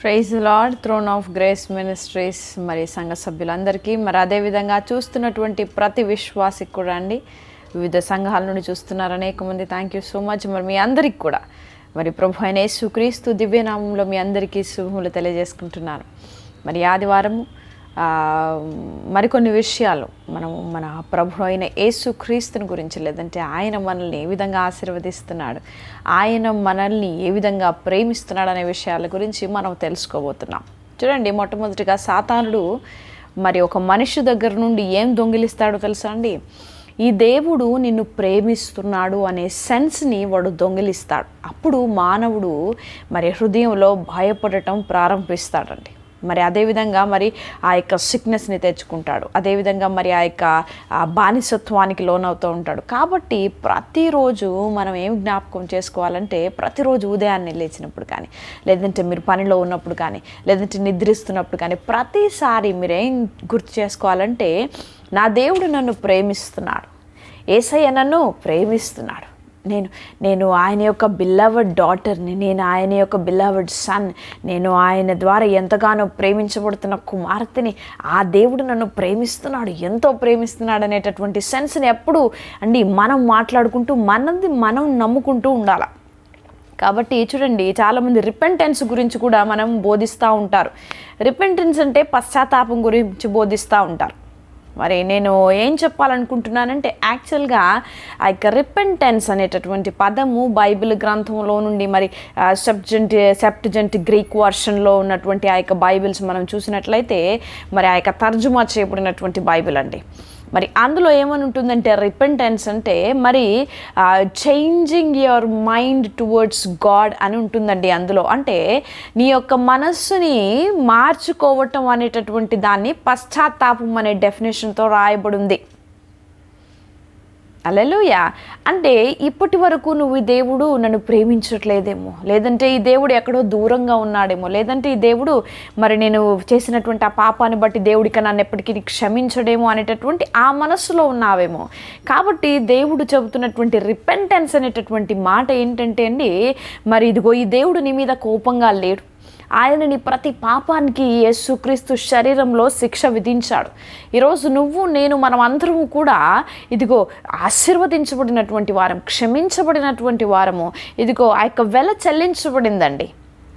Praise lord throne of grace ministries మరి సంఘ సభ్యులందరికీ. మరి అదేవిధంగా చూస్తున్నటువంటి ప్రతి విశ్వాసికి కూడా అండి వివిధ సంఘాల నుండి చూస్తున్నారు అనేక మంది. థ్యాంక్ యూ సో మచ్ మరి మీ అందరికి కూడా మరి ప్రభు అయిన యేసుక్రీస్తు దివ్యనామంలో మీ అందరికీ శుభములు తెలియజేసుకుంటున్నాను. మరి ఆదివారము మరికొన్ని విషయాలు మనము మన ప్రభు అయిన యేసు క్రీస్తుని గురించి లేదంటే ఆయన మనల్ని ఏ విధంగా ఆశీర్వదిస్తున్నాడు? ఆయన మనల్ని ఏ విధంగా ప్రేమిస్తున్నాడు అనే విషయాల గురించి మనం తెలుసుకోబోతున్నాం. చూడండి మొట్టమొదటిగా సాతానుడు మరి ఒక మనిషి దగ్గర నుండి ఏం దొంగిలిస్తాడో తెలుసా అండి? ఈ దేవుడు నిన్ను ప్రేమిస్తున్నాడు అనే సెన్స్ని వాడు దొంగిలిస్తాడు. అప్పుడు మానవుడు మరి హృదయంలో భయపడటం ప్రారంభిస్తాడండి. మరి అదేవిధంగా మరి ఆ యొక్క సిక్నెస్ని తెచ్చుకుంటాడు. అదేవిధంగా మరి ఆ యొక్క బానిసత్వానికి లోనవుతూ ఉంటాడు. కాబట్టి ప్రతిరోజు మనం ఏం జ్ఞాపకం చేసుకోవాలంటే ప్రతిరోజు ఉదయాన్నే లేచినప్పుడు కానీ లేదంటే మీరు పనిలో ఉన్నప్పుడు కానీ లేదంటే నిద్రిస్తున్నప్పుడు కానీ ప్రతిసారి మీరు ఏం గుర్తు చేసుకోవాలంటే నా దేవుడు నన్ను ప్రేమిస్తున్నాడు. ఏసయ్య నన్ను ప్రేమిస్తున్నాడు. నేను నేను ఆయన యొక్క బిల్లవర్డ్ డాటర్ని నేను ఆయన యొక్క బిల్లవర్డ్ సన్ నేను ఆయన ద్వారా ఎంతగానో ప్రేమించబడుతున్న కుమార్తెని ఆ దేవుడు నన్ను ప్రేమిస్తున్నాడు ఎంతో ప్రేమిస్తున్నాడు అనేటటువంటి సెన్స్ని ఎప్పుడు అండి మనం మాట్లాడుకుంటూ మనది మనం నమ్ముకుంటూ ఉండాలి. కాబట్టి చూడండి చాలామంది రిపెంటెన్స్ గురించి కూడా మనం బోధిస్తూ ఉంటారు. రిపెంటెన్స్ అంటే పశ్చాత్తాపం గురించి బోధిస్తూ ఉంటారు. మరి నేను ఏం చెప్పాలనుకుంటున్నానంటే యాక్చువల్గా ఆ యొక్క రిపెంటెన్స్ అనేటటువంటి పదము బైబిల్ గ్రంథంలో నుండి మరి సెప్జెంట్ సెప్టజెంట్ గ్రీక్ వర్షన్లో ఉన్నటువంటి ఆ యొక్క బైబిల్స్ మనం చూసినట్లయితే మరి ఆ యొక్క తర్జుమా చేయబడినటువంటి బైబిల్ అండి. మరి అందులో ఏమని ఉంటుందంటే రిపెంటెన్స్ అంటే మరి changing your mind towards God అని ఉంటుందండి అందులో. అంటే నీ యొక్క మనస్సుని మార్చుకోవటం అనేటటువంటి దాన్ని పశ్చాత్తాపం అనే డెఫినేషన్తో రాయబడి ఉంది. అలెలుయా అంటే ఇప్పటి వరకు నువ్వు ఈ దేవుడు నన్ను ప్రేమించట్లేదేమో. లేదంటే ఈ దేవుడు ఎక్కడో దూరంగా ఉన్నాడేమో. లేదంటే ఈ దేవుడు మరి నేను చేసినటువంటి ఆ పాపాన్ని బట్టి దేవుడికి నన్ను ఎప్పటికీ క్షమించడేమో అనేటటువంటి ఆ మనస్సులో ఉన్నావేమో. కాబట్టి దేవుడు చెబుతున్నటువంటి రిపెంటెన్స్ అనేటటువంటి మాట ఏంటంటే అండి మరి ఇదిగో ఈ దేవుడు నీ మీద కోపంగా లేడు. ఆయనని ప్రతి పాపానికి యేసుక్రీస్తు శరీరంలో శిక్ష విధించాడు. ఈరోజు నువ్వు నేను మనం అందరము కూడా ఇదిగో ఆశీర్వదించబడినటువంటి వారం క్షమించబడినటువంటి వారము. ఇదిగో ఆ యొక్క వెల చెల్లించబడిందండి.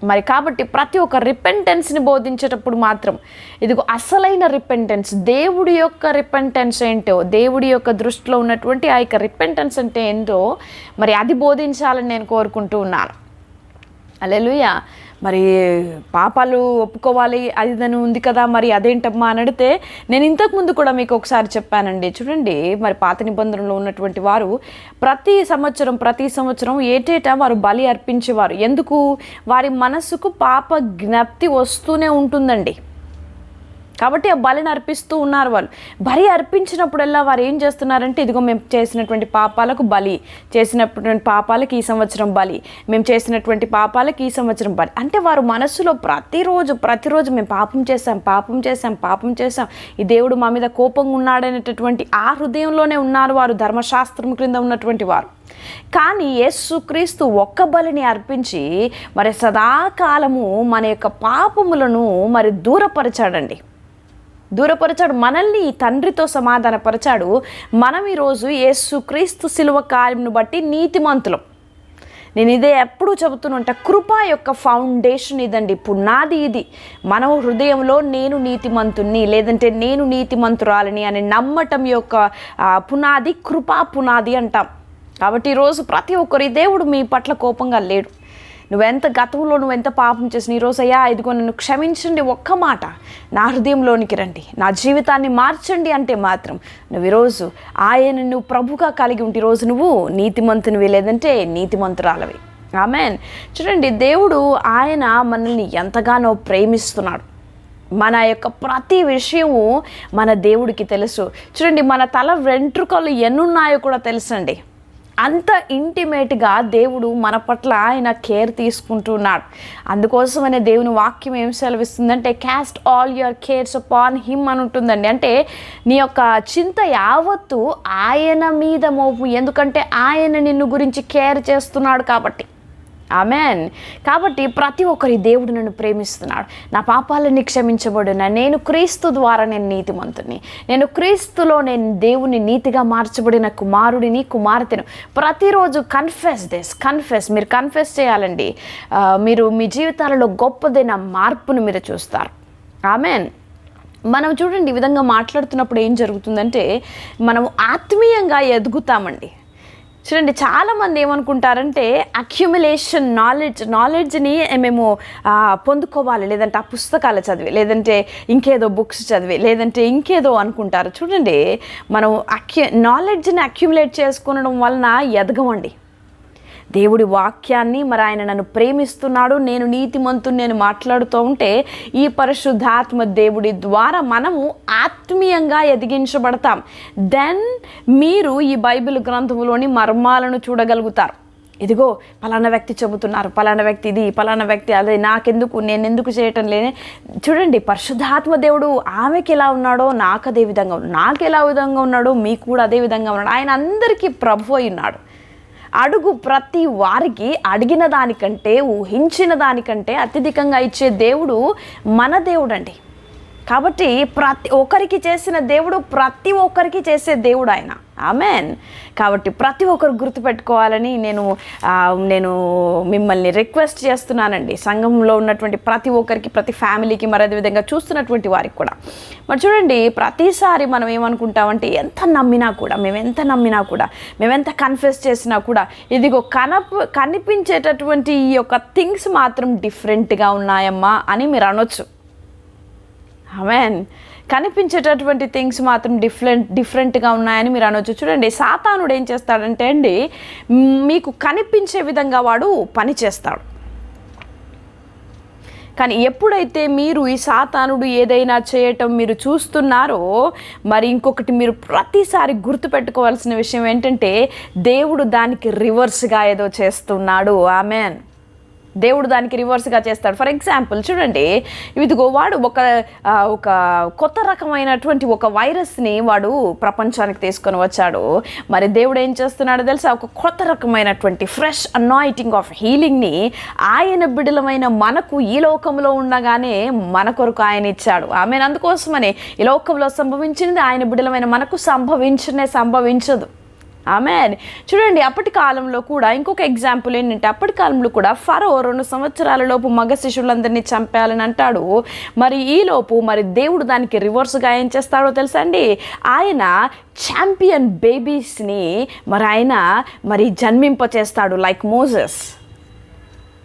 మరి కాబట్టి ప్రతి ఒక్క రిపెంటెన్స్ని బోధించేటప్పుడు మాత్రం ఇదిగో అసలైన రిపెంటెన్స్ దేవుడి యొక్క రిపెంటెన్స్ ఏంటో దేవుడి యొక్క దృష్టిలో ఉన్నటువంటి ఆ యొక్క రిపెంటెన్స్ అంటే ఏంటో మరి అది బోధించాలని నేను కోరుకుంటూ ఉన్నాను. అలెలుయా మరి పాపాలు ఒప్పుకోవాలి అది దాని ఉంది కదా మరి అదేంటమ్మా అని అడిగితే నేను ఇంతకుముందు కూడా మీకు ఒకసారి చెప్పానండి. చూడండి మరి పాత నిబంధనలో ఉన్నటువంటి వారు ప్రతి సంవత్సరం ప్రతి సంవత్సరం ఏటేటా వారు బలి అర్పించేవారు. ఎందుకు? వారి మనస్సుకు పాప జ్ఞప్తి వస్తూనే ఉంటుందండి. కాబట్టి ఆ బలిని అర్పిస్తూ ఉన్నారు వాళ్ళు. బలి అర్పించినప్పుడల్లా వారు ఏం చేస్తున్నారంటే ఇదిగో మేము చేసినటువంటి పాపాలకు బలి చేసినటువంటి పాపాలకు ఈ సంవత్సరం బలి మేము చేసినటువంటి పాపాలకు ఈ సంవత్సరం బలి. అంటే వారు మనస్సులో ప్రతిరోజు ప్రతిరోజు మేము పాపం చేశాం పాపం చేశాం పాపం చేశాం. ఈ దేవుడు మా మీద కోపంగా ఉన్నాడనేటటువంటి ఆ హృదయంలోనే ఉన్నారు వారు ధర్మశాస్త్రం క్రింద ఉన్నటువంటి వారు. కానీ యేసుక్రీస్తు ఒక్క బలిని అర్పించి మరి సదాకాలము మన యొక్క పాపములను మరి దూరపరిచాడండి. దూరపరిచాడు. మనల్ని తండ్రితో సమాధానపరిచాడు. మనం ఈరోజు యేసుక్రీస్తు శిలువ కార్యంను బట్టి నీతిమంతులం. నేను ఇదే ఎప్పుడూ చెబుతుంటా కృప యొక్క ఫౌండేషన్ ఇదండి. పునాది ఇది. మన హృదయంలో నేను నీతిమంతుణ్ణి లేదంటే నేను నీతిమంతురాలని అని నమ్మటం యొక్క పునాది కృపా పునాది అంటాం. కాబట్టి ఈరోజు ప్రతి ఒక్కరి దేవుడు మీ పట్ల కోపంగా లేడు. నువ్వెంత గతంలో నువ్వెంత పాపం చేసిన ఈరోజు అయ్యా ఇదిగో నన్ను క్షమించండి ఒక్క మాట. నా హృదయంలోనికి రండి. నా జీవితాన్ని మార్చండి అంటే మాత్రం. నువ్వు ఈరోజు ఆయన నువ్వు ప్రభుగా కలిగి ఉంటే ఈరోజు నువ్వు నీతిమంతునివి లేదంటే నీతిమంతురాలవి. ఆమెన్. చూడండి దేవుడు ఆయన మనల్ని ఎంతగానో ప్రేమిస్తున్నాడు. మన యొక్క ప్రతి విషయము మన దేవుడికి తెలుసు. చూడండి మన తల వెంట్రుకలు ఎన్నున్నాయో కూడా తెలుసండి. అంత ఇంటిమేట్గా దేవుడు మన పట్ల ఆయన కేర్ తీసుకుంటున్నాడు. అందుకోసమనే దేవుని వాక్యం ఏం సెలవిస్తుందంటే cast all your cares upon him అని ఉంటుందండి. అంటే నీ యొక్క చింత యావత్తు ఆయన మీద మోపు. ఎందుకంటే ఆయన నిన్ను గురించి కేర్ చేస్తున్నాడు కాబట్టి. ఆమెన్ కాబట్టి ప్రతి ఒక్కరి దేవుడు నన్ను ప్రేమిస్తున్నాడు. నా పాపాలన్నీ క్షమించబడిన. నేను క్రీస్తు ద్వారా నేను నీతిమంతుని నేను క్రీస్తులో నేను దేవుని నీతిగా మార్చబడిన కుమారుడిని కుమార్తెను. ప్రతిరోజు కన్ఫెస్ దిస్ కన్ఫెస్ మీరు కన్ఫెస్ చేయాలండి. మీరు మీ జీవితాలలో గొప్పదైన మార్పును మీరు చూస్తారు. ఆమెన్ మనం చూడండి ఈ విధంగా మాట్లాడుతున్నప్పుడు ఏం జరుగుతుందంటే మనం ఆత్మీయంగా ఎదుగుతామండి. చూడండి చాలామంది ఏమనుకుంటారంటే అక్యుములేషన్ నాలెడ్జ్ నాలెడ్జ్ని మేము పొందుకోవాలి లేదంటే ఆ పుస్తకాలు చదివి లేదంటే ఇంకేదో బుక్స్ చదివి లేదంటే ఇంకేదో అనుకుంటారు. చూడండి మనం అక్యు నాలెడ్జ్ని అక్యుములేట్ చేసుకోవడం వలన ఎదగమండి. దేవుడి వాక్యాన్ని మరి ఆయన నన్ను ప్రేమిస్తున్నాడు నేను నీతిమంతుని నేను మాట్లాడుతూ ఉంటే ఈ పరిశుద్ధాత్మ దేవుడి ద్వారా మనము ఆత్మీయంగా ఎదిగించబడతాం. దెన్ మీరు ఈ బైబిల్ గ్రంథంలోని మర్మాలను చూడగలుగుతారు. ఇదిగో పలానా వ్యక్తి చెబుతున్నారు పలానా వ్యక్తి ఇది పలానా వ్యక్తి అదే నాకెందుకు నేను ఎందుకు చేయటం లేని చూడండి పరిశుద్ధాత్మ దేవుడు ఆమెకి ఎలా ఉన్నాడో నాకు అదే విధంగా ఉన్నాడు నాకు ఎలా విధంగా ఉన్నాడో మీకు కూడా అదే విధంగా ఉన్నాడు. ఆయన అందరికీ ప్రభు అయి ఉన్నాడు. అడుగు ప్రతి వారికి అడిగిన దానికంటే ఊహించిన దానికంటే అత్యధికంగా ఇచ్చే దేవుడు మన దేవుడు అండి కాబట్టి ప్రతి ఒక్కరికి చేసిన దేవుడు ప్రతి ఒక్కరికి చేసే దేవుడు ఆయన. ఆమెన్ కాబట్టి ప్రతి ఒక్కరు గుర్తుపెట్టుకోవాలని నేను నేను మిమ్మల్ని రిక్వెస్ట్ చేస్తున్నానండి. సంఘంలో ఉన్నటువంటి ప్రతి ఒక్కరికి ప్రతి ఫ్యామిలీకి మరి అదేవిధంగా చూస్తున్నటువంటి వారికి కూడా. మరి చూడండి ప్రతిసారి మనం ఏమనుకుంటామంటే ఎంత నమ్మినా కూడా మేము ఎంత నమ్మినా కూడా మేము ఎంత కన్ఫెస్ చేసినా కూడా ఇదిగో కనప కనిపించేటటువంటి ఈ యొక్క థింగ్స్ మాత్రం డిఫరెంట్గా ఉన్నాయమ్మా అని మీరు అనొచ్చు. ఆమెన్ కనిపించేటటువంటి థింగ్స్ మాత్రం డిఫరెంట్ డిఫరెంట్గా ఉన్నాయని మీరు అనొచ్చు. చూడండి సాతానుడు ఏం చేస్తాడంటే అండి మీకు కనిపించే విధంగా వాడు పని చేస్తాడు. కానీ ఎప్పుడైతే మీరు ఈ సాతానుడు ఏదైనా చేయటం మీరు చూస్తున్నారో మరి ఇంకొకటి మీరు ప్రతిసారి గుర్తుపెట్టుకోవాల్సిన విషయం ఏంటంటే దేవుడు దానికి రివర్స్గా ఏదో చేస్తున్నాడు. ఆమెన్ దేవుడు దానికి రివర్స్గా చేస్తాడు. ఫర్ ఎగ్జాంపుల్ చూడండి ఇదిగో వాడు ఒక ఒక కొత్త రకమైనటువంటి ఒక వైరస్ని వాడు ప్రపంచానికి తీసుకొని వచ్చాడు. మరి దేవుడు ఏం చేస్తున్నాడో తెలుసా? ఒక కొత్త రకమైనటువంటి ఫ్రెష్ అనాయిటింగ్ ఆఫ్ హీలింగ్ని ఆయన బిడలమైన మనకు ఈ లోకంలో ఉండగానే మన కొరకు ఆయన ఇచ్చాడు. ఆమెను అందుకోసమనే ఈ లోకంలో సంభవించింది ఆయన బిడలమైన మనకు సంభవించనే సంభవించదు. ఆమె చూడండి అప్పటి కాలంలో కూడా ఇంకొక ఎగ్జాంపుల్ ఏంటంటే అప్పటి కాలంలో కూడా ఫరో రెండు సంవత్సరాలలోపు మగ శిశువులందరినీ చంపేయాలని అంటాడు. మరి ఈలోపు మరి దేవుడు దానికి రివర్స్గా ఏం చేస్తాడో తెలుసా అండి? ఆయన ఛాంపియన్ బేబీస్ని మరి ఆయన మరి జన్మింప చేస్తాడు లైక్ మోజెస్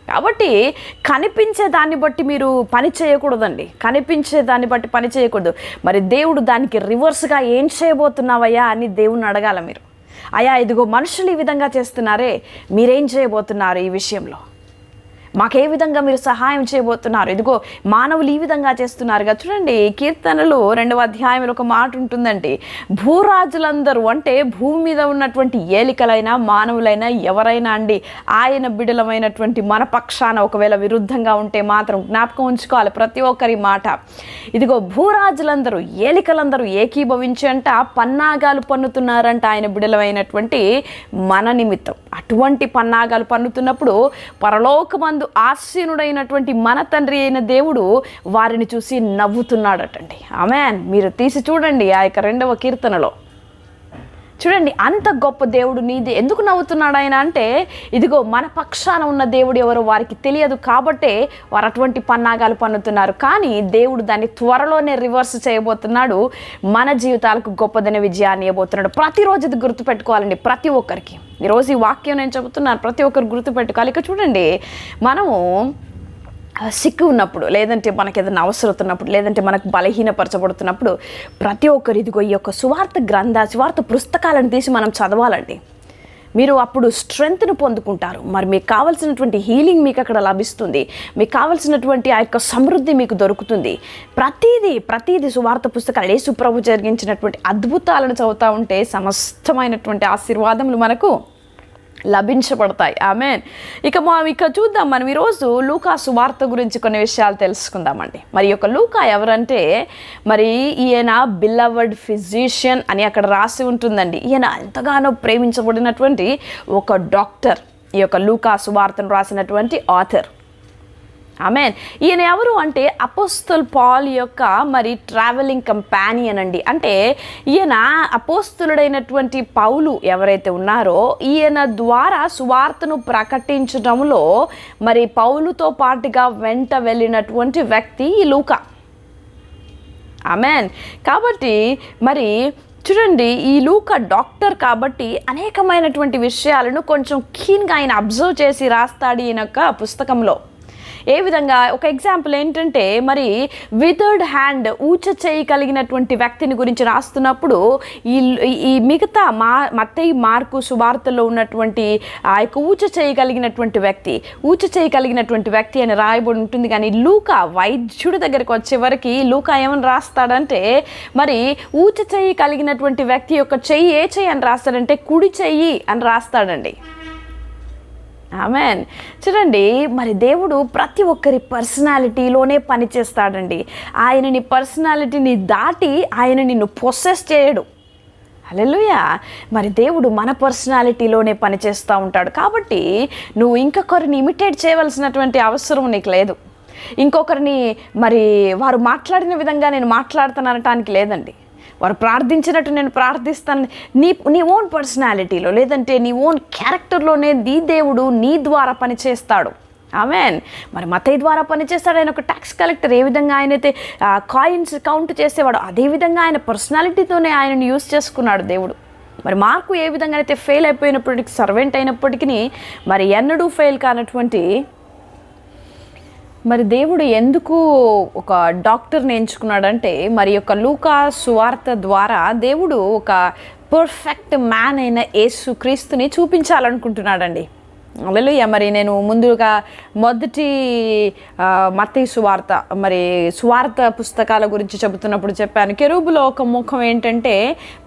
కాబట్టి కనిపించే దాన్ని బట్టి మీరు పని చేయకూడదండి. కనిపించే దాన్ని బట్టి పని చేయకూడదు. మరి దేవుడు దానికి రివర్స్గా ఏం చేయబోతున్నావయ్యా అని దేవుణ్ణి అడగాల మీరు. అయ్యా ఇదిగో మనుషులు ఈ విధంగా చేస్తున్నారే మీరేం చేయబోతున్నారు ఈ విషయంలో? మాకే విధంగా మీరు సహాయం చేయబోతున్నారు. ఇదిగో మానవులు ఈ విధంగా చేస్తున్నారుగా. చూడండి కీర్తనలు రెండవ అధ్యాయంలో ఒక మాట ఉంటుందండి. భూరాజులందరూ అంటే భూమి మీద ఉన్నటువంటి ఏలికలైనా మానవులైనా ఎవరైనా అండి ఆయన బిడలమైనటువంటి మన పక్షాన ఒకవేళ విరుద్ధంగా ఉంటే మాత్రం జ్ఞాపకం ఉంచుకోవాలి ప్రతి ఒక్కరి మాట. ఇదిగో భూరాజులందరూ ఏలికలందరూ ఏకీభవించి అంట పన్నాగాలు పన్నుతున్నారంట ఆయన బిడలమైనటువంటి మన నిమిత్తం. అటువంటి పన్నాగాలు పన్నుతున్నప్పుడు పరలోకమందు ఆశీనుడైనటువంటి మన తండ్రి అయిన దేవుడు వారిని చూసి నవ్వుతున్నాడటండి. ఆమెన్. మీరు తీసి చూడండి ఆ యొక్క రెండవ కీర్తనలో. చూడండి అంత గొప్ప దేవుడు నీది. ఎందుకు నవ్వుతున్నాడు ఆయన అంటే ఇదిగో మన పక్షాన ఉన్న దేవుడు ఎవరో వారికి తెలియదు కాబట్టే వారు అటువంటి పన్నాగాలు పన్నుతున్నారు. కానీ దేవుడు దాన్ని త్వరలోనే రివర్స్ చేయబోతున్నాడు. మన జీవితాలకు గొప్పదైన విజయాన్ని ఇవ్వబోతున్నాడు. ప్రతిరోజు ఇది గుర్తుపెట్టుకోవాలండి ప్రతి ఒక్కరికి. ఈరోజు ఈ వాక్యం నేను చెబుతున్నాను ప్రతి ఒక్కరు గుర్తుపెట్టుకోవాలి. ఇక చూడండి మనము సిక్ సిక్కు ఉన్నప్పుడు లేదంటే మనకి ఏదైనా అవసరం ఉన్నప్పుడు లేదంటే మనకు బలహీనపరచబడుతున్నప్పుడు ప్రతి ఒక్కరు ఇదిగో ఈ యొక్క సువార్త గ్రంథ సువార్త పుస్తకాలను తీసి మనం చదవాలండి. మీరు అప్పుడు స్ట్రెంగ్త్ను పొందుకుంటారు. మరి మీకు కావాల్సినటువంటి హీలింగ్ మీకు అక్కడ లభిస్తుంది. మీకు కావాల్సినటువంటి ఆ యొక్క సమృద్ధి మీకు దొరుకుతుంది. ప్రతిదీ ప్రతిదీ సువార్త పుస్తకాలు యేసు ప్రభు జరిగించినటువంటి అద్భుతాలను చదువుతూ ఉంటే సమస్తమైనటువంటి ఆశీర్వాదములు మనకు లభించబడతాయి. ఆమె ఇక మనం ఇక చూద్దాం. మనం ఈరోజు లూకా సువార్త గురించి కొన్ని విషయాలు తెలుసుకుందామండి. మరి యొక్క లూకా ఎవరంటే మరి ఈయన బిల్లవర్డ్ ఫిజిషియన్ అని అక్కడ రాసి ఉంటుందండి. ఈయన ఎంతగానో ప్రేమించబడినటువంటి ఒక డాక్టర్ ఈ యొక్క లూకా సువార్తను రాసినటువంటి ఆథర్. ఆమెన్. ఈయన ఎవరు అంటే అపోస్తుల్ పాల్ యొక్క మరి ట్రావెలింగ్ కంపానియన్ అండి. అంటే ఈయన అపోస్తులుడైనటువంటి పౌలు ఎవరైతే ఉన్నారో ఈయన ద్వారా సువార్తను ప్రకటించడంలో మరి పౌలుతో పాటుగా వెంట వెళ్ళినటువంటి వ్యక్తి ఈ లూకా. ఆమెన్. కాబట్టి మరి చూడండి ఈ లూక డాక్టర్ కాబట్టి అనేకమైనటువంటి విషయాలను కొంచెం కీన్గా ఆయన అబ్జర్వ్ చేసి రాస్తాడు ఈయన యొక్క పుస్తకంలో. ఏ విధంగా ఒక ఎగ్జాంపుల్ ఏంటంటే మరి విథర్డ్ హ్యాండ్ ఊచ చేయి కలిగినటువంటి వ్యక్తిని గురించి రాస్తున్నప్పుడు ఈ ఈ మిగతా మా మత్తయి మార్కు సువార్తలో ఉన్నటువంటి ఆ యొక్క ఊచ చేయగలిగినటువంటి వ్యక్తి ఊచ చేయగలిగినటువంటి వ్యక్తి అని రాయబడి ఉంటుంది. కానీ లూకా వైద్యుడి దగ్గరికి వచ్చే వరకు లూకా ఏమని రాస్తాడంటే మరి ఊచ చేయి కలిగినటువంటి వ్యక్తి యొక్క చెయ్యి ఏ చెయ్యి అని రాస్తాడంటే కుడి చెయ్యి అని రాస్తాడండి. ఆమెన్ చూడండి మరి దేవుడు ప్రతి ఒక్కరి పర్సనాలిటీలోనే పనిచేస్తాడండి ఆయన నీ పర్సనాలిటీని దాటి ఆయన నిన్ను ప్రొసెస్ చేయడు. అలెలుయా మరి దేవుడు మన పర్సనాలిటీలోనే పనిచేస్తూ ఉంటాడు. కాబట్టి నువ్వు ఇంకొకరిని ఇమిటేట్ చేయవలసినటువంటి అవసరం నీకు లేదు. ఇంకొకరిని మరి వారు మాట్లాడిన విధంగా నేను మాట్లాడుతాను అనటానికి లేదండి. వారు ప్రార్థించినట్టు నేను ప్రార్థిస్తాను నీ నీ ఓన్ పర్సనాలిటీలో లేదంటే నీ ఓన్ క్యారెక్టర్లోనే నీ దేవుడు నీ ద్వారా పనిచేస్తాడు. ఆమెన్ మరి మతయ్య ద్వారా పనిచేస్తాడు. ఆయన ఒక ట్యాక్స్ కలెక్టర్ ఏ విధంగా ఆయనైతే కాయిన్స్ కౌంట్ చేసేవాడు అదే విధంగా ఆయన పర్సనాలిటీతోనే ఆయనను యూస్ చేసుకున్నాడు దేవుడు. మరి మార్కు ఏ విధంగా అయితే ఫెయిల్ అయిపోయినప్పటికీ సర్వెంట్ అయినప్పటికీ మరి ఎన్నడూ ఫెయిల్ కానటువంటి మరి దేవుడు ఎందుకు ఒక డాక్టర్ని ఎంచుకున్నాడంటే మరి యొక్క లూకా సువార్త ద్వారా దేవుడు ఒక పర్ఫెక్ట్ మ్యాన్ అయిన యేసు క్రీస్తుని చూపించాలనుకుంటున్నాడండి. అలలుయ్య మరి నేను ముందుగా మొదటి మత్తి సువార్త మరి సువార్త పుస్తకాల గురించి చెబుతున్నప్పుడు చెప్పాను. కెరూబులో ఒక ముఖం ఏంటంటే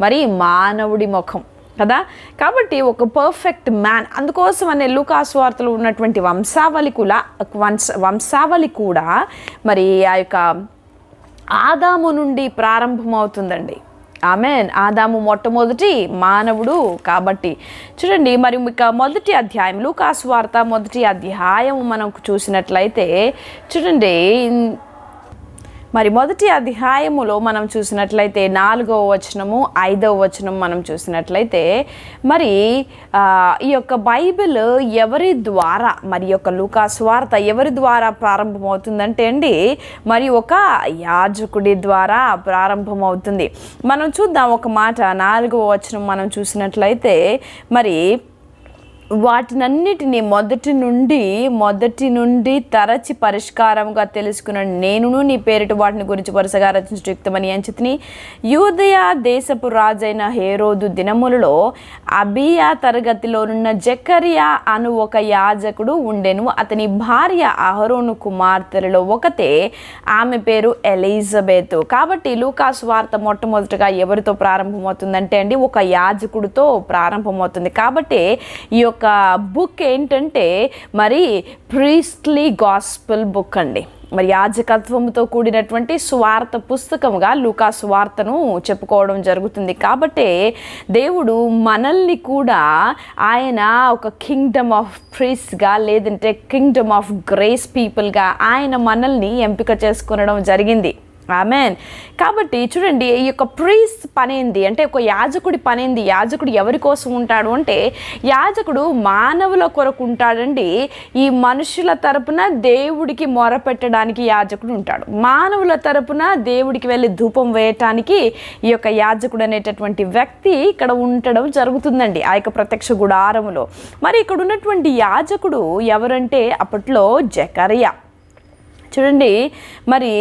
మరి మానవుడి ముఖం. కదా? కాబట్టి ఒక పర్ఫెక్ట్ మ్యాన్ అందుకోసం అనే లూకాసు వార్తలు ఉన్నటువంటి వంశావళి కూడా వంశ వంశావళి కూడా మరి ఆ యొక్క ఆదాము నుండి ప్రారంభమవుతుందండి. ఆమెన్ ఆదాము మొట్టమొదటి మానవుడు కాబట్టి. చూడండి మరి ఇక మొదటి అధ్యాయం లూకాసు వార్త మొదటి అధ్యాయం మనం చూసినట్లయితే చూడండి మరి మొదటి అధ్యాయములో మనం చూసినట్లయితే నాలుగవ వచనము ఐదవ వచనం మనం చూసినట్లయితే మరి ఈ యొక్క బైబిల్ ఎవరి ద్వారా మరి యొక్క లూకా స్వార్త ఎవరి ద్వారా ప్రారంభమవుతుందంటే అండి మరి ఒక యాజకుడి ద్వారా ప్రారంభమవుతుంది. మనం చూద్దాం ఒక మాట నాలుగవ వచనం మనం చూసినట్లయితే మరి వాటినన్నిటిని మొదటి నుండి మొదటి నుండి తరచి పరిష్కారంగా తెలుసుకున్న నేనును నీ పేరిట వాటిని గురించి వరుసగా రచించు యుక్తమని అంచితిని. యూదయ దేశపు రాజైన హేరోదు దినములలో అబియా తరగతిలోనున్న జకరియా అను ఒక యాజకుడు ఉండెను. అతని భార్య అహరోను కుమార్తెలలో ఒకతే ఆమె పేరు ఎలిజబెత్. కాబట్టి లూకాసు వార్త మొట్టమొదటిగా ఎవరితో ప్రారంభమవుతుందంటే అండి ఒక యాజకుడితో ప్రారంభమవుతుంది. కాబట్టి ఈ యొక్క బుక్ ఏంటంటే మరి ప్రీస్ట్లీ గాస్పుల్ బుక్ అండి. మరి యాజకత్వంతో కూడినటువంటి స్వార్థ పుస్తకముగా లూకా స్వార్థను చెప్పుకోవడం జరుగుతుంది. కాబట్టి దేవుడు మనల్ని కూడా ఆయన ఒక కింగ్డమ్ ఆఫ్ ప్రీస్గా లేదంటే కింగ్డమ్ ఆఫ్ గ్రేస్ పీపుల్గా ఆయన మనల్ని ఎంపిక చేసుకునడం జరిగింది. ఆమెన్ కాబట్టి చూడండి ఈ యొక్క ప్రీస్ పనేంది? అంటే ఒక యాజకుడి పనేంది? యాజకుడు ఎవరి కోసం ఉంటాడు? అంటే యాజకుడు మానవుల కొరకు ఉంటాడండి. ఈ మనుషుల తరపున దేవుడికి మొరపెట్టడానికి యాజకుడు ఉంటాడు. మానవుల తరపున దేవుడికి వెళ్ళి ధూపం వేయటానికి ఈ యొక్క యాజకుడు అనేటటువంటి వ్యక్తి ఇక్కడ ఉండడం జరుగుతుందండి ఆ యొక్క ప్రత్యక్ష గుడారములో. మరి ఇక్కడ ఉన్నటువంటి యాజకుడు ఎవరంటే అప్పట్లో జకరియా. చూడండి. మరి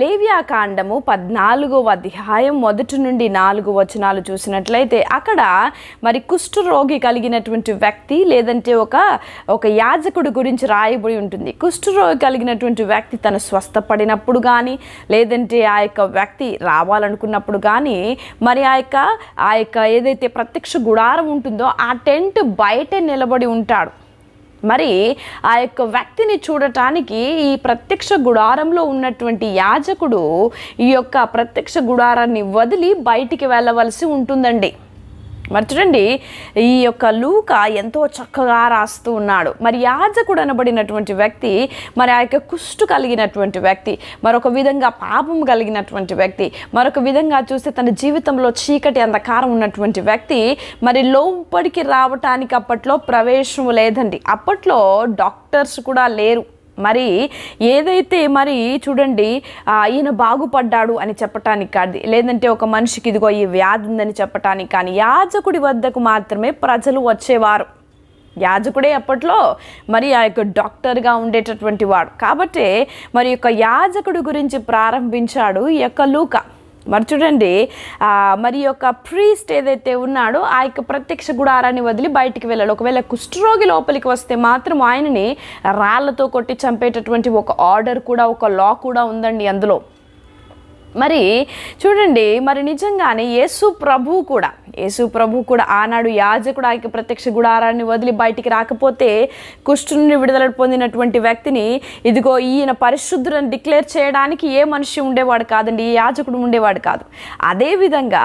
లేవియా కాండము పద్నాలుగవ అధ్యాయం మొదటి నుండి నాలుగు వచనాలు చూసినట్లయితే అక్కడ మరి కుష్ఠరోగి కలిగినటువంటి వ్యక్తి లేదంటే ఒక ఒక యాజకుడి గురించి రాయబడి ఉంటుంది. కుష్ఠరోగి కలిగినటువంటి వ్యక్తి తను స్వస్థపడినప్పుడు కానీ లేదంటే ఆ యొక్క వ్యక్తి రావాలనుకున్నప్పుడు కానీ మరి ఆ యొక్క ఆ యొక్క ఏదైతే ప్రత్యక్ష గుడారం ఉంటుందో ఆ టెంట్ బయటే నిలబడి ఉంటాడు. మరి ఆ యొక్క వ్యక్తిని చూడటానికి ఈ ప్రత్యక్ష గుడారంలో ఉన్నటువంటి యాజకుడు ఈ యొక్క ప్రత్యక్ష గుడారాన్ని వదిలి బయటికి వెళ్ళవలసి ఉంటుందండి. మరి చూడండి ఈ యొక్క లూక ఎంతో చక్కగా రాస్తూ ఉన్నాడు. మరి యాజకుడు అనబడినటువంటి వ్యక్తి మరి ఆ యొక్క కుష్టు కలిగినటువంటి వ్యక్తి మరొక విధంగా పాపం కలిగినటువంటి వ్యక్తి మరొక విధంగా చూస్తే తన జీవితంలో చీకటి అంధకారం ఉన్నటువంటి వ్యక్తి మరి లోపలికి రావటానికి అప్పట్లో ప్రవేశం లేదండి. అప్పట్లో డాక్టర్స్ కూడా లేరు. మరి ఏదైతే మరి చూడండి ఈయన బాగుపడ్డాడు అని చెప్పటానికి కాదు లేదంటే ఒక మనిషికి ఇదిగో ఈ వ్యాధి ఉందని చెప్పటానికి కానీ యాజకుడి వద్దకు మాత్రమే ప్రజలు వచ్చేవారు. యాజకుడే అప్పట్లో మరి ఆ యొక్క డాక్టర్గా ఉండేటటువంటి వాడు. కాబట్టి మరి యొక్క యాజకుడి గురించి ప్రారంభించాడు ఈ యొక్క లూక. మరి చూడండి మరి యొక్క ప్రీస్ట్ ఏదైతే ఉన్నాడో ఆ యొక్క ప్రత్యక్ష గుడారాన్ని వదిలి బయటికి వెళ్ళాడు ఒకవేళ కుష్ఠరోగి లోపలికి వస్తే మాత్రం ఆయనని రాళ్ళతో కొట్టి చంపేటటువంటి ఒక ఆర్డర్ కూడా ఒక లా కూడా ఉందండి అందులో. మరి చూడండి మరి నిజంగానే యేసు ప్రభు కూడా యేసు ప్రభు కూడా ఆనాడు యాజకుడు ఆ యొక్క ప్రత్యక్ష గుడారాన్ని వదిలి బయటికి రాకపోతే కుష్టు నుండి విడుదల పొందినటువంటి వ్యక్తిని ఇదిగో ఈయన పరిశుద్ధులను డిక్లేర్ చేయడానికి ఏ మనిషి ఉండేవాడు కాదండి ఏ యాజకుడు ఉండేవాడు కాదు. అదేవిధంగా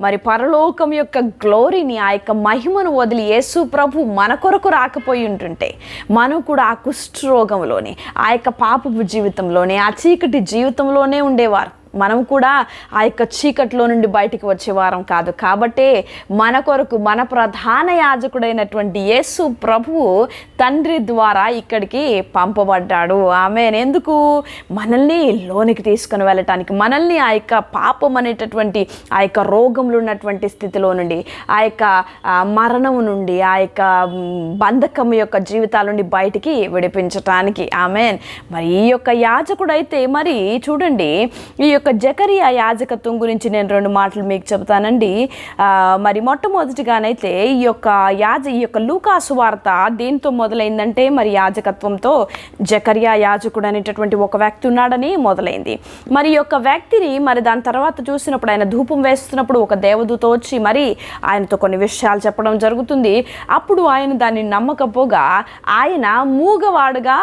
మరి పరలోకం యొక్క గ్లోరీని ఆ యొక్క మహిమను వదిలి యేసు ప్రభు మన కొరకు రాకపోయి ఉంటుంటే మనం కూడా ఆ కుష్ఠరోగంలోనే ఆ యొక్క పాపపు జీవితంలోనే ఆ చీకటి జీవితంలోనే ఉండేవారు. మనం కూడా ఆ యొక్క చీకట్లో నుండి బయటికి వచ్చే వారం కాదు. కాబట్టే మన కొరకు మన ప్రధాన యాజకుడైనటువంటి యేసు ప్రభువు తండ్రి ద్వారా ఇక్కడికి పంపబడ్డాడు. ఆమె ఎందుకు? మనల్ని లోనికి తీసుకుని వెళ్ళటానికి మనల్ని ఆ యొక్క పాపం అనేటటువంటి ఆ యొక్క రోగంలో ఉన్నటువంటి స్థితిలో నుండి ఆ యొక్క మరణం నుండి ఆ యొక్క బంధకం యొక్క జీవితాల నుండి బయటికి విడిపించటానికి. ఆమెన్. మరి ఈ యొక్క యాజకుడైతే మరి చూడండి ఈ యొక్క జకరియా యాజకత్వం గురించి నేను రెండు మాటలు మీకు చెబుతానండి. మరి మొట్టమొదటిగానైతే ఈ యొక్క యాజ ఈ యొక్క లూకాసు వార్త దేంతో మొదలైందంటే మరి యాజకత్వంతో జకరియా యాజకుడు అనేటటువంటి ఒక వ్యక్తి ఉన్నాడని మొదలైంది. మరి యొక్క వ్యక్తిని మరి దాని తర్వాత చూసినప్పుడు ఆయన ధూపం వేస్తున్నప్పుడు ఒక దేవదూత వచ్చి మరి ఆయనతో కొన్ని విషయాలు చెప్పడం జరుగుతుంది. అప్పుడు ఆయన దాన్ని నమ్మకపోగా ఆయన మూగవాడుగా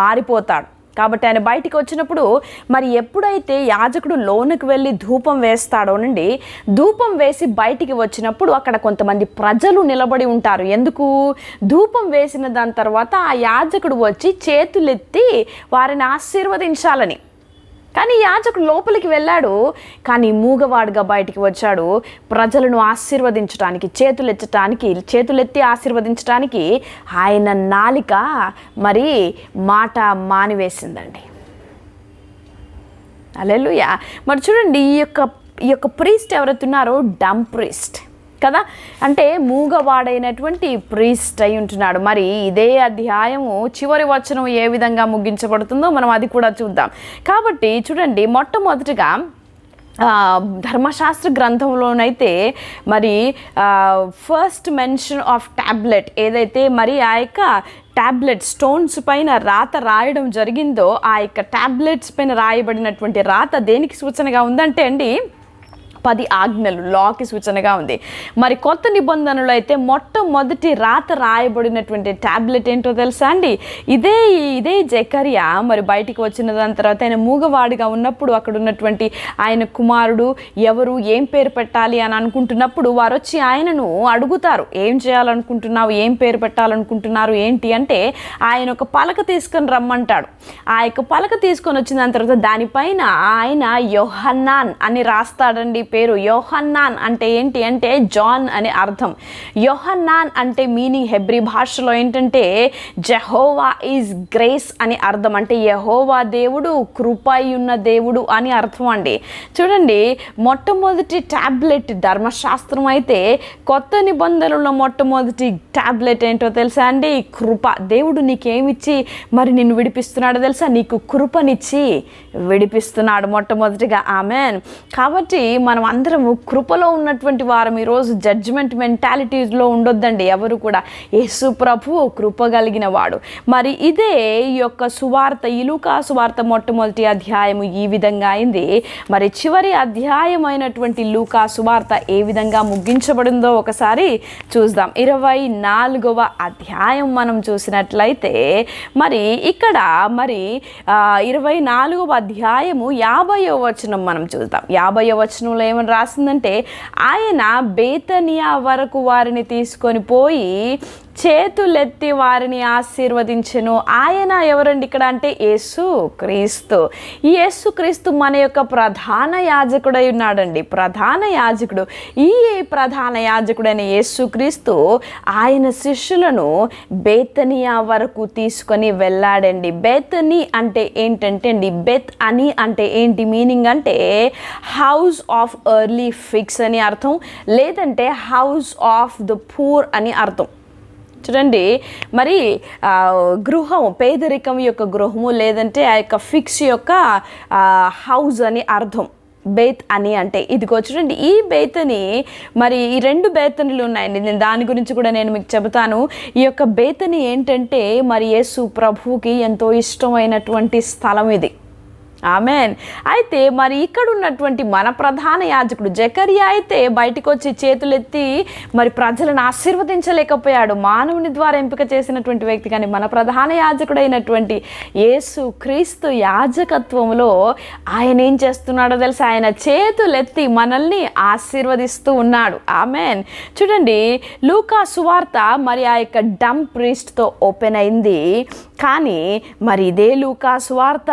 మారిపోతాడు. కాబట్టి ఆయన బయటికి వచ్చినప్పుడు మరి ఎప్పుడైతే యాజకుడు లోనికి వెళ్ళి ధూపం వేస్తాడోనండి ధూపం వేసి బయటికి వచ్చినప్పుడు అక్కడ కొంతమంది ప్రజలు నిలబడి ఉంటారు. ఎందుకు? ధూపం వేసిన దాని తర్వాత ఆ యాజకుడు వచ్చి చేతులెత్తి వారిని ఆశీర్వదించాలని. కానీ యాజకుడు లోపలికి వెళ్ళాడు కానీ మూగవాడుగా బయటికి వచ్చాడు. ప్రజలను ఆశీర్వదించడానికి చేతులెత్తడానికి చేతులెత్తి ఆశీర్వదించడానికి ఆయన నాలిక మరి మాట మానివేసిందండి. అలెలుయా మరి చూడండి ఈ యొక్క ఈ యొక్క ప్రీస్ట్ ఎవరైతే ఉన్నారో డంప్ ప్రీస్ట్. కదా? అంటే మూగవాడైనటువంటి ప్రీస్ట్ అయి ఉంటున్నాడు. మరి ఇదే అధ్యాయము చివరి వచనం ఏ విధంగా ముగించబడుతుందో మనం అది కూడా చూద్దాం. కాబట్టి చూడండి మొట్టమొదటిగా ధర్మశాస్త్ర గ్రంథంలోనైతే మరి ఫస్ట్ మెన్షన్ ఆఫ్ ట్యాబ్లెట్ ఏదైతే మరి ఆ యొక్క ట్యాబ్లెట్ స్టోన్స్ పైన రాత రాయడం జరిగిందో ఆ యొక్క ట్యాబ్లెట్స్ పైన రాయబడినటువంటి రాత దేనికి సూచనగా ఉందంటే అండి పది ఆజ్ఞలు లాకి సూచనగా ఉంది. మరి కొత్త నిబంధనలు అయితే మొట్టమొదటి రాత రాయబడినటువంటి ట్యాబ్లెట్ ఏంటో తెలుసా అండి? ఇదే ఇదే జకరియా మరి బయటికి వచ్చిన దాని తర్వాత ఆయన మూగవాడిగా ఉన్నప్పుడు అక్కడ ఉన్నటువంటి ఆయన కుమారుడు ఎవరు ఏం పేరు పెట్టాలి అని అనుకుంటున్నప్పుడు వారు వచ్చి ఆయనను అడుగుతారు. ఏం చేయాలనుకుంటున్నావు? ఏం పేరు పెట్టాలనుకుంటున్నారు? ఏంటి? అంటే ఆయన ఒక పలక తీసుకొని రమ్మంటాడు. ఆ యొక్క పలక తీసుకొని వచ్చిన దాని తర్వాత దానిపైన ఆయన యోహన్నాన్ అని రాస్తాడండి పేరు యోహన్నాన్ అంటే ఏంటి అంటే జాన్ అని అర్థం. యోహన్నాన్ అంటే మీనింగ్ హెబ్రి భాషలో ఏంటంటే జెహోవా ఈజ్ గ్రేస్ అని అర్థం. అంటే యహోవా దేవుడు కృపయున్న దేవుడు అని అర్థం అండి. చూడండి మొట్టమొదటి ట్యాబ్లెట్ ధర్మశాస్త్రం అయితే కొత్త నిబంధనలో మొట్టమొదటి ట్యాబ్లెట్ ఏంటో తెలుసా అండి? కృప. దేవుడు నీకేమిచ్చి మరి నిన్ను విడిపిస్తున్నాడో తెలుసా? నీకు కృపనిచ్చి విడిపిస్తున్నాడు మొట్టమొదటిగా. ఆమెన్. కాబట్టి మనం అందరము కృపలో ఉన్నటువంటి వారం ఈరోజు జడ్జిమెంట్ మెంటాలిటీస్లో ఉండొద్దండి. ఎవరు కూడా యేసు ప్రభు కృప కలిగిన వాడు. మరి ఇదే ఈ యొక్క సువార్త ఇలుకా సువార్త మొట్టమొదటి అధ్యాయము ఈ విధంగా అయింది. మరి చివరి అధ్యాయమైనటువంటి లూకా సువార్త ఏ విధంగా ముగించబడిందో ఒకసారి చూద్దాం. ఇరవై నాలుగవ అధ్యాయం మనం చూసినట్లయితే మరి ఇక్కడ మరి ఇరవై నాలుగవ అధ్యాయము యాభైవ వచనం మనం చూద్దాం. యాభైవ వచనంలో ఏమని రాసిందంటే ఆయన బేతనియా వరకు వారిని తీసుకొని పోయి చేతులెత్తి వారిని ఆశీర్వదించెను. ఆయన ఎవరండి ఇక్కడ అంటే యేసు క్రీస్తు. ఈ యేసు క్రీస్తు మన యొక్క ప్రధాన యాజకుడై ఉన్నాడండి. ప్రధాన యాజకుడు. ఈ ప్రధాన యాజకుడైన యేసు క్రీస్తు ఆయన శిష్యులను బేతనియా వరకు తీసుకొని వెళ్ళాడండి. బేతని అంటే ఏంటంటే అండి బెత్ అని అంటే ఏంటి? మీనింగ్ అంటే హౌస్ ఆఫ్ ఎర్లీ ఫిక్స్ అని అర్థం. లేదంటే హౌస్ ఆఫ్ ద పూర్ అని అర్థం. చూడండి. మరి గృహం పేదరికం యొక్క గృహము లేదంటే ఆ యొక్క ఫిక్స్ యొక్క హౌస్ అని అర్థం. బేత్ అని అంటే ఇదిగో చూడండి ఈ బేతని మరి ఈ రెండు బేతనులు ఉన్నాయండి. నేను దాని గురించి కూడా నేను మీకు చెబుతాను. ఈ యొక్క బేతని ఏంటంటే మరి యేసు ప్రభువుకి ఎంతో ఇష్టమైనటువంటి స్థలం ఇది. ఆమెన్. అయితే మరి ఇక్కడ ఉన్నటువంటి మన ప్రధాన యాజకుడు జకరియా అయితే బయటకు వచ్చి చేతులెత్తి మరి ప్రజలను ఆశీర్వదించలేకపోయాడు. మానవుని ద్వారా ఎంపిక చేసినటువంటి వ్యక్తి కానీ మన ప్రధాన యాజకుడైనటువంటి యేసు క్రీస్తు యాజకత్వంలో ఆయన ఏం చేస్తున్నాడో తెలుసు? ఆయన చేతులెత్తి మనల్ని ఆశీర్వదిస్తూ ఉన్నాడు. ఆమెన్. చూడండి లూకా సువార్త మరి ఆ యొక్క డమ్ ప్రీస్ట్తో ఓపెన్ అయింది. కానీ మరి ఇదే లూకా స్వార్త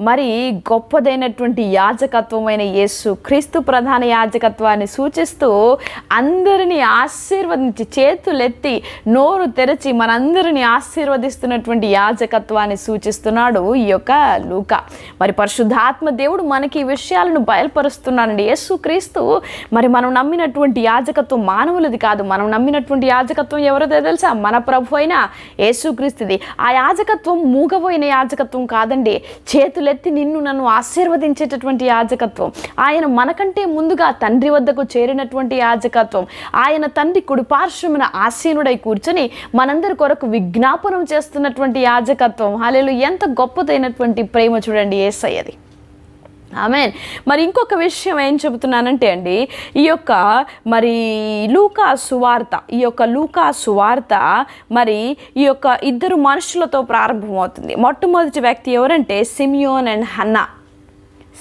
మరి గొప్పదైనటువంటి యాజకత్వమైన యేసు క్రీస్తు ప్రధాన యాజకత్వాన్ని సూచిస్తూ అందరినీ ఆశీర్వదించి చేతులెత్తి నోరు తెరచి మనందరినీ ఆశీర్వదిస్తున్నటువంటి యాజకత్వాన్ని సూచిస్తున్నాడు ఈ యొక్క లూక. మరి పరిశుద్ధాత్మ దేవుడు మనకి ఈ విషయాలను బయలుపరుస్తున్నాడండి. యేసు క్రీస్తు మరి మనం నమ్మినటువంటి యాజకత్వం మానవులది కాదు. మనం నమ్మినటువంటి యాజకత్వం ఎవరిదో తెలుసా? మన ప్రభు అయినా యేసుక్రీస్తుది ఆ యాజకత్వం మూగబోయిన యాజకత్వం కాదండి. చేతులెత్తి నిన్ను నన్ను ఆశీర్వదించేటటువంటి యాజకత్వం. ఆయన మనకంటే ముందుగా తండ్రి వద్దకు చేరినటువంటి యాజకత్వం. ఆయన తండ్రి కుడిపార్శ్వమున ఆసీనుడై కూర్చొని మనందరి కొరకు విజ్ఞాపనం చేస్తున్నటువంటి యాజకత్వం. హాలేలు ఎంత గొప్పదైనటువంటి ప్రేమ చూడండి ఏసయ్యది ఆమెన్ మరి ఇంకొక విషయం ఏం చెబుతున్నానంటే అండి ఈ యొక్క మరి లూకా సువార్త ఈ యొక్క లూకా సువార్త మరి ఈ యొక్క ఇద్దరు మనుషులతో ప్రారంభమవుతుంది. మొట్టమొదటి వ్యక్తి ఎవరంటే Simeon and Hannah.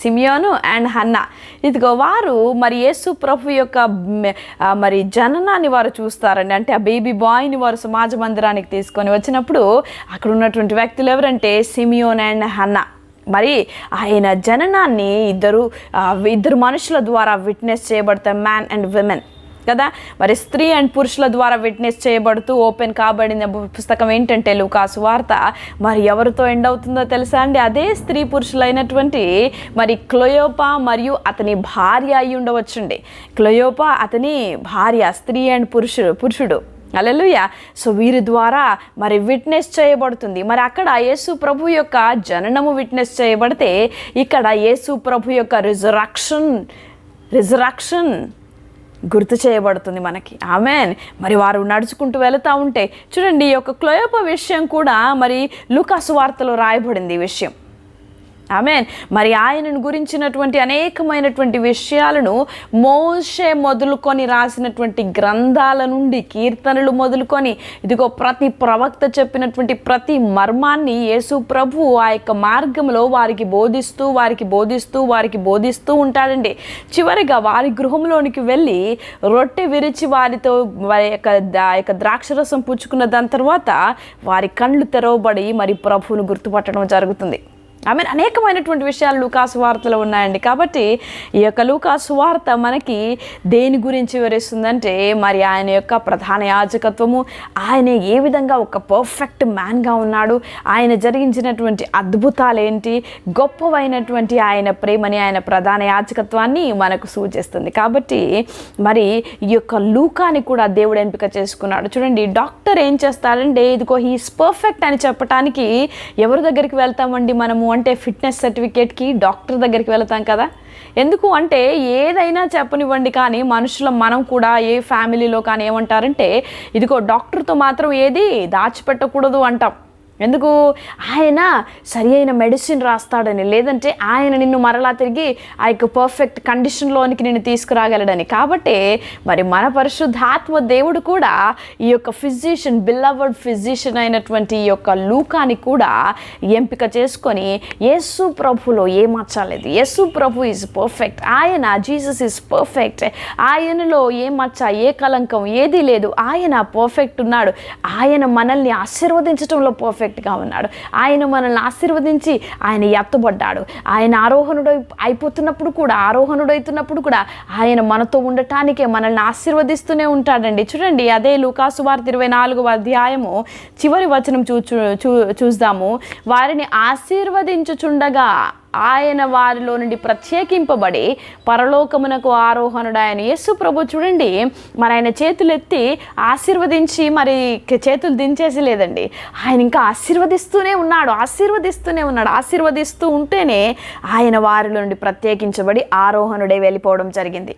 Simeon and Hannah. ఇదిగో వారు మరి యేసు ప్రభు యొక్క మరి జననాన్ని వారు చూస్తారండి. అంటే ఆ బేబీ బాయ్ని వారు సమాజ మందిరానికి తీసుకొని వచ్చినప్పుడు అక్కడ ఉన్నటువంటి వ్యక్తులు ఎవరంటే సిమియోన్ అండ్ హన్నా. మరి ఆయన జననాన్ని ఇద్దరు ఇద్దరు మనుషుల ద్వారా విట్నెస్ చేయబడతాయి మ్యాన్ అండ్ విమెన్ కదా? మరి స్త్రీ అండ్ పురుషుల ద్వారా విట్నెస్ చేయబడుతూ ఓపెన్ కాబడిన పుస్తకం ఏంటంటే లూకాసు వార్త. మరి ఎవరితో ఎండ్ అవుతుందో తెలుసా అండి? అదే స్త్రీ పురుషులైనటువంటి మరి క్లయోపా మరియు అతని భార్య అయి ఉండవచ్చండి. క్లయోపా అతని భార్య స్త్రీ అండ్ పురుషుడు పురుషుడు. అలెలుయ సో వీరి ద్వారా మరి విట్నెస్ చేయబడుతుంది. మరి అక్కడ యేసు ప్రభు యొక్క జననము విట్నెస్ చేయబడితే ఇక్కడ యేసు ప్రభు యొక్క రిజరాక్షన్ రిజరాక్షన్ గుర్తు చేయబడుతుంది మనకి. ఆమెన్ మరి వారు నడుచుకుంటూ వెళుతూ ఉంటే చూడండి ఈ యొక్క క్లోయోప విషయం కూడా మరి లుకాసు వార్తలో రాయబడింది ఈ విషయం. ఆమెన్ మరి ఆయనను గురించినటువంటి అనేకమైనటువంటి విషయాలను మోషే మొదలుకొని రాసినటువంటి గ్రంథాల నుండి కీర్తనలు మొదలుకొని ఇదిగో ప్రతి ప్రవక్త చెప్పినటువంటి ప్రతి మర్మాన్ని యేసు ప్రభు ఆ యొక్క మార్గంలో వారికి బోధిస్తూ వారికి బోధిస్తూ వారికి బోధిస్తూ ఉంటాడండి. చివరిగా వారి గృహంలోనికి వెళ్ళి రొట్టె విరిచి వారితో వారి యొక్క ఆ యొక్క ద్రాక్షరసం పుచ్చుకున్న దాని తర్వాత వారి కళ్ళు తెరవబడి మరి ప్రభువును గుర్తుపట్టడం జరుగుతుంది. ఆమె అనేకమైనటువంటి విషయాలు లూకాసు వార్తలో ఉన్నాయండి. కాబట్టి ఈ యొక్క లూకాసు వార్త మనకి దేని గురించి వివరిస్తుందంటే మరి ఆయన యొక్క ప్రధాన యాజకత్వము ఆయన ఏ విధంగా ఒక పర్ఫెక్ట్ మ్యాన్గా ఉన్నాడు ఆయన జరిగించినటువంటి అద్భుతాలు ఏంటి గొప్పవైనటువంటి ఆయన ప్రేమని ఆయన ప్రధాన యాజకత్వాన్ని మనకు సూచిస్తుంది. కాబట్టి మరి ఈ యొక్క లూకాని కూడా దేవుడు ఎంపిక చేసుకున్నాడు. చూడండి డాక్టర్ ఏం చేస్తారంటే ఇదిగో హీస్ పర్ఫెక్ట్ అని చెప్పడానికి ఎవరి దగ్గరికి వెళ్తామండి మనము? అంటే ఫిట్నెస్ సర్టిఫికేట్కి డాక్టర్ దగ్గరికి వెళ్తాం కదా? ఎందుకు అంటే ఏదైనా చెప్పనివ్వండి కానీ మనుషుల మనం కూడా ఏ ఫ్యామిలీలో కానీ ఏమంటారంటే ఇదిగో డాక్టర్తో మాత్రం ఏది దాచిపెట్టకూడదు అంటాం. ఎందుకు? ఆయన సరి అయిన మెడిసిన్ రాస్తాడని. లేదంటే ఆయన నిన్ను మరలా తిరిగి ఆ యొక్క పర్ఫెక్ట్ కండిషన్లోనికి నిన్ను తీసుకురాగలడని. కాబట్టి మరి మన పరిశుద్ధాత్మ దేవుడు కూడా ఈ యొక్క ఫిజిషియన్ బిల్లవర్డ్ ఫిజిషియన్ అయినటువంటి ఈ యొక్క లూకాని కూడా ఎంపిక చేసుకొని యేసు ప్రభులో ఏ యేసు ప్రభు ఈజ్ పర్ఫెక్ట్ ఆయన జీసస్ ఈజ్ పర్ఫెక్ట్ ఆయనలో ఏ మచ్చ ఏ కలంకం ఏదీ లేదు. ఆయన పర్ఫెక్ట్ ఉన్నాడు. ఆయన మనల్ని ఆశీర్వదించడంలో పర్ఫెక్ట్ పర్ఫెక్ట్గా ఉన్నాడు. ఆయన మనల్ని ఆశీర్వదించి ఆయన ఎత్తబడ్డాడు. ఆయన ఆరోహణుడు అయిపోతున్నప్పుడు కూడా ఆరోహణుడు అవుతున్నప్పుడు కూడా ఆయన మనతో ఉండటానికే మనల్ని ఆశీర్వదిస్తూనే ఉంటాడండి. చూడండి అదే లూకాసు వార్త ఇరవై నాలుగవ అధ్యాయము చివరి వచనం చూ- చూ చూద్దాము. వారిని ఆశీర్వదించుచుండగా ఆయన వారిలో నుండి ప్రత్యేకింపబడి పరలోకమునకు ఆరోహణుడు ఆయన యేసు ప్రభు చూడండి మరి ఆయన చేతులు ఎత్తి ఆశీర్వదించి మరి చేతులు దించేసి లేదండి. ఆయన ఇంకా ఆశీర్వదిస్తూనే ఉన్నాడు ఆశీర్వదిస్తూనే ఉన్నాడు. ఆశీర్వదిస్తూ ఉంటేనే ఆయన వారిలో నుండి ప్రత్యేకించబడి ఆరోహణుడే వెళ్ళిపోవడం జరిగింది.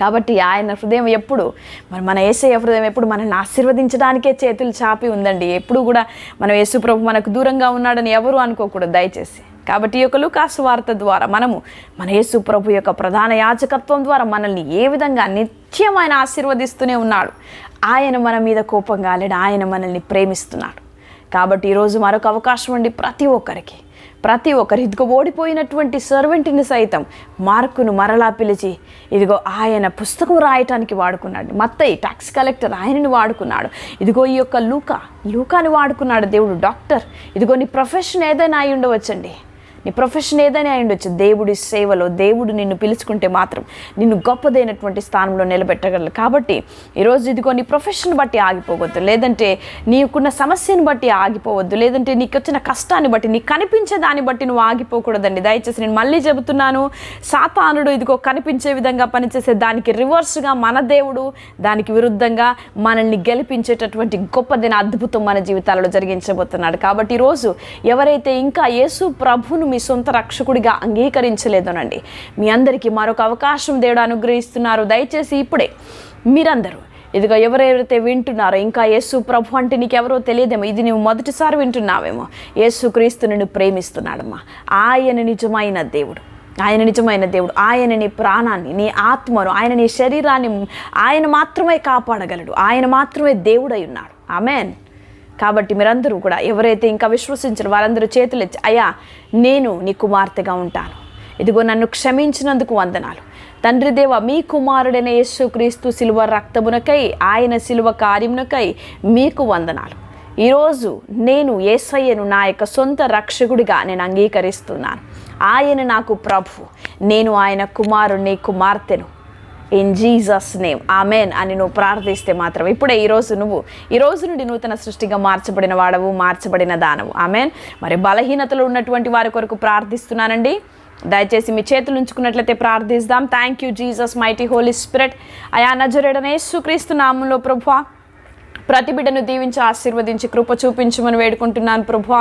కాబట్టి ఆయన హృదయం ఎప్పుడు మరి మన ఏసయ్య హృదయం ఎప్పుడు మనల్ని ఆశీర్వదించడానికే చేతులు చాపి ఉందండి. ఎప్పుడు కూడా మనం యేసు ప్రభు మనకు దూరంగా ఉన్నాడని ఎవరు అనుకోకూడదు దయచేసి. కాబట్టి ఈ యొక్క లూకాసు వార్త ద్వారా మనము మన యేసు ప్రభు యొక్క ప్రధాన యాచకత్వం ద్వారా మనల్ని ఏ విధంగా నిత్యం ఆయన ఆశీర్వదిస్తూనే ఉన్నాడు. ఆయన మన మీద కోపం కాలేడు ఆయన మనల్ని ప్రేమిస్తున్నాడు. కాబట్టి ఈరోజు మరొక అవకాశం అండి ప్రతి ఒక్కరికి ప్రతి ఒక్కరు ఇదిగో ఓడిపోయినటువంటి సర్వెంట్ని సైతం మార్కును మరలా పిలిచి ఇదిగో ఆయన పుస్తకం రాయటానికి వాడుకున్నాడు. మత్తయి ట్యాక్స్ కలెక్టర్ ఆయనని వాడుకున్నాడు. ఇదిగో ఈ యొక్క లూకా లూకాని వాడుకున్నాడు దేవుడు డాక్టర్. ఇదిగో నీ ప్రొఫెషన్ ఏదైనా అయి ఉండవచ్చండి. నీ ప్రొఫెషన్ ఏదైనా అయి ఉండొచ్చు. దేవుడి సేవలో దేవుడు నిన్ను పిలుచుకుంటే మాత్రం నిన్ను గొప్పదైనటువంటి స్థానంలో నిలబెట్టగలరు కాబట్టి ఈరోజు ఇదిగో నీ ప్రొఫెషన్ బట్టి ఆగిపోవద్దు. లేదంటే నీకున్న సమస్యను బట్టి ఆగిపోవద్దు. లేదంటే నీకు వచ్చిన కష్టాన్ని బట్టి నీకు కనిపించే దాన్ని బట్టి నువ్వు ఆగిపోకూడదండి. దయచేసి నేను మళ్ళీ చెబుతున్నాను. సాతానుడు ఇదిగో కనిపించే విధంగా పనిచేసే దానికి రివర్స్గా మన దేవుడు దానికి విరుద్ధంగా మనల్ని గెలిపించేటటువంటి గొప్పదైన అద్భుతం మన జీవితాలలో జరిగించబోతున్నాడు. కాబట్టి ఈరోజు ఎవరైతే ఇంకా యేసు ప్రభును మీ సొంత రక్షకుడిగా అంగీకరించలేదోనండి. మీ అందరికీ మరొక అవకాశం దేవుడు అనుగ్రహిస్తున్నారు. దయచేసి ఇప్పుడే మీరందరూ ఇదిగో ఎవరెవరైతే వింటున్నారో ఇంకా యేసు ప్రభు అంటే నీకెవరో తెలియదేమో ఇది నువ్వు మొదటిసారి వింటున్నావేమో యేసు క్రీస్తు నిన్ను ప్రేమిస్తున్నాడమ్మా. ఆయన నిజమైన దేవుడు ఆయన నిజమైన దేవుడు ఆయన నీ ప్రాణాన్ని నీ ఆత్మను ఆయన నీ శరీరాన్ని ఆయన మాత్రమే కాపాడగలడు ఆయన మాత్రమే దేవుడై ఉన్నాడు. ఆమెన్. కాబట్టి మీరందరూ కూడా ఎవరైతే ఇంకా విశ్వసించిన వారందరూ చేతులు అయ్యా నేను నీ కుమార్తెగా ఉంటాను. ఇదిగో నన్ను క్షమించినందుకు వందనాలు. తండ్రి దేవ మీ కుమారుడైన యేసుక్రీస్తు శిలువ రక్తమునకై ఆయన శిలువ కార్యమునకై మీకు వందనాలు. ఈరోజు నేను యేసయ్యను నా యొక్క సొంత రక్షకుడిగా నేను అంగీకరిస్తున్నాను. ఆయన నాకు ప్రభు. నేను ఆయన కుమారుడిని కుమార్తెను. ఇన్ జీసస్ నేమ్ ఆమెన్ అని నువ్వు ప్రార్థిస్తే మాత్రం. ఇప్పుడే ఈరోజు నువ్వు ఈ రోజు నుండి నూతన సృష్టిగా మార్చబడిన వాడవు మార్చబడిన దానవు. ఆమెన్ మరి బలహీనతలు ఉన్నటువంటి వారి కొరకు ప్రార్థిస్తున్నానండి. దయచేసి మీ చేతులు ఉంచుకున్నట్లయితే ప్రార్థిస్తాం. Thank you Jesus mighty holy spirit అయా నజరేడనే సుక్రీస్తు నామంలో ప్రభా ప్రతి బిడ్డను దీవించి ఆశీర్వదించి కృప చూపించమని వేడుకుంటున్నాను ప్రభు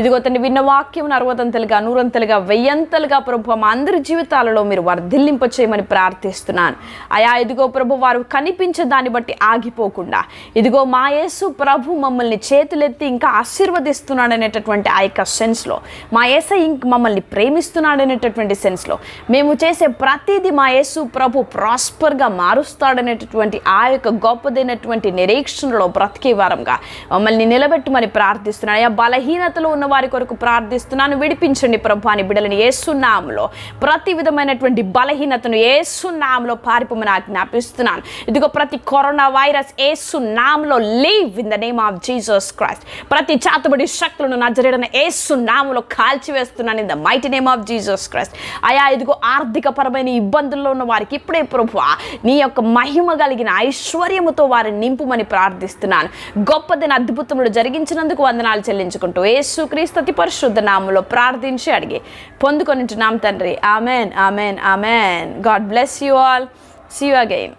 ఇదిగో తను విన్న వాక్యం అరవదంతలుగా నూరంతలుగా వెయ్యంతలుగా ప్రభు మా అందరి జీవితాలలో మీరు వర్ధిల్లింప చేయమని ప్రార్థిస్తున్నాను. అయా ఇదిగో ప్రభు వారు కనిపించే దాన్ని బట్టి ఆగిపోకుండా ఇదిగో మా యేసు ప్రభు మమ్మల్ని చేతులెత్తి ఇంకా ఆశీర్వదిస్తున్నాడు అనేటటువంటి ఆ యొక్క సెన్స్లో మా యేస ఇంక మమ్మల్ని ప్రేమిస్తున్నాడు అనేటటువంటి సెన్స్లో మేము చేసే ప్రతిదీ మా యేసు ప్రభు ప్రాస్పర్గా మారుస్తాడనేటటువంటి ఆ యొక్క గొప్పదైనటువంటి నిరీక్షణలో బ్రతికే వారంగా మమ్మల్ని నిలబెట్టమని ప్రార్థిస్తున్నాను. అయ్యా బలహీనతలో ఉన్న వారి కొరకు ప్రార్థిస్తున్నాను. విడిపించండి ప్రభు అని బిడ్డలని ఏసునామంలో. ప్రతి విధమైనటువంటి బలహీనతను ఏసునామంలో పారిపోమని ఆజ్ఞాపిస్తున్నాను. ఇదిగో ప్రతి కరోనా వైరస్ ఏసునామంలో leave in the name of Jesus Christ. ప్రతి చాతుబడి శక్తులను నజరేడన ఏసునామంలో కాల్చివేస్తున్నాను in the mighty name of Jesus Christ. అయా ఇదిగో ఆర్థిక పరమైన ఇబ్బందుల్లో ఉన్న వారికి ఇప్పుడే ప్రభు నీ యొక్క మహిమ కలిగిన ఐశ్వర్యముతో వారిని నింపుమని ప్రార్థిస్తున్నాను. గొప్పదైన అద్భుతములు జరిగించినందుకు వందనాలు చెల్లించుకుంటూ యేసుక్రీస్తు అతి పరిశుద్ధ నామంలో ప్రార్థించి అడిగి పొందుకొనింటున్నాం తండ్రి. Amen amen amen. God bless you all. See you again